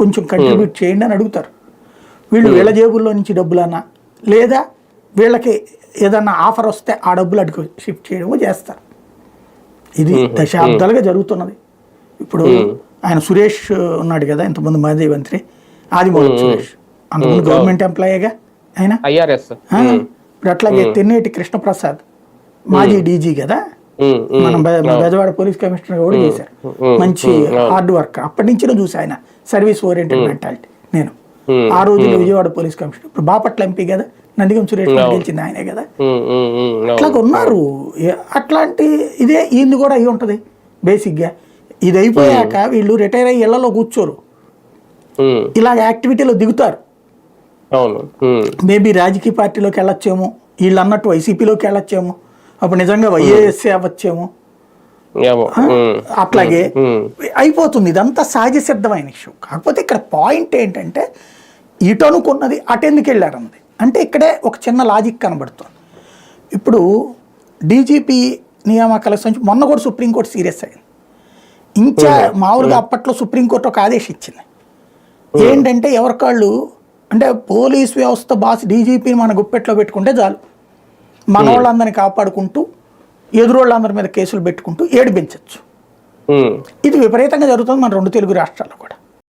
కొంచెం కంట్రిబ్యూట్ చేయండి అని అడుగుతారు. వీళ్ళు వీళ్ళ జేబుల్లో నుంచి డబ్బులన్నా లేదా వీళ్ళకి ఏదన్నా ఆఫర్ వస్తే ఆ డబ్బులు అటుకు షిఫ్ట్ చేయడమో చేస్తారు. ఇది దశాబ్దాలుగా జరుగుతున్నది. ఇప్పుడు ఆయన సురేష్ ఉన్నాడు కదా ఇంతకుముందు మాజీ మంత్రి ఆదిమూలపు సురేష్. అంతకుముందు గవర్నమెంట్ ఎంప్లాయీగా ఆయన? ఇప్పుడు అట్లాగే తెన్నేటి కృష్ణప్రసాద్ మాజీ డీజీ కదా మనం బెజవాడ పోలీస్ కమిషనర్ కూడా చేశారు. మంచి హార్డ్ వర్క్. అప్పటి నుంచి చూసి ఆయన. Service oriented mentality. నేను. ఆ రోజుల్లో విజయవాడ పోలీస్ కమిషనర్. ఇప్పుడు బాపట్ల ఎంపీ కదా? నందిగం సురేష్ గెలిచింది ఆయనే కదా? అట్లాగ ఉన్నారు. అట్లాంటి ఇదే ఈయన కూడా అయి ఉంటుంది బేసిక్గా. ఇది అయిపోయాక వీళ్ళు రిటైర్ అయ్యి ఇళ్ళలో కూర్చోరు. ఇలాగ యాక్టివిటీలో దిగుతారు. మేబీ రాజకీయ పార్టీలోకి వెళ్ళొచ్చేమో వీళ్ళు అన్నట్టు వైసీపీలోకి వెళ్ళొచ్చేమో అప్పుడు నిజంగా వైఏఎస్సీ అవ్వచ్చేమో. అట్లాగే అయిపోతుంది. ఇదంతా సహజ సిద్ధమైన ఇష్యూ. కాకపోతే ఇక్కడ పాయింట్ ఏంటంటే ఇటు అనుకున్నది అటెందుకు వెళ్ళారంది? అంటే ఇక్కడే ఒక చిన్న లాజిక్ కనబడుతుంది. ఇప్పుడు డీజీపీ నియామకాలకు సంబంధించి మొన్న కూడా సుప్రీంకోర్టు సీరియస్ అయింది. ఇంకా మామూలుగా అప్పట్లో సుప్రీంకోర్టు ఒక ఆదేశం ఇచ్చింది. ఏంటంటే ఎవరికాళ్ళు అంటే పోలీస్ వ్యవస్థ బాస్ డీజీపీని మన గుప్పెట్లో పెట్టుకుంటే చాలు. మన వాళ్ళందరినీ కాపాడుకుంటూ ఎదురోళ్ళందరి మీద కేసులు పెట్టుకుంటూ ఏడిపించవచ్చు ఇది విపరీతంగా జరుగుతుంది మన రెండు తెలుగు రాష్ట్రాల్లో కూడా.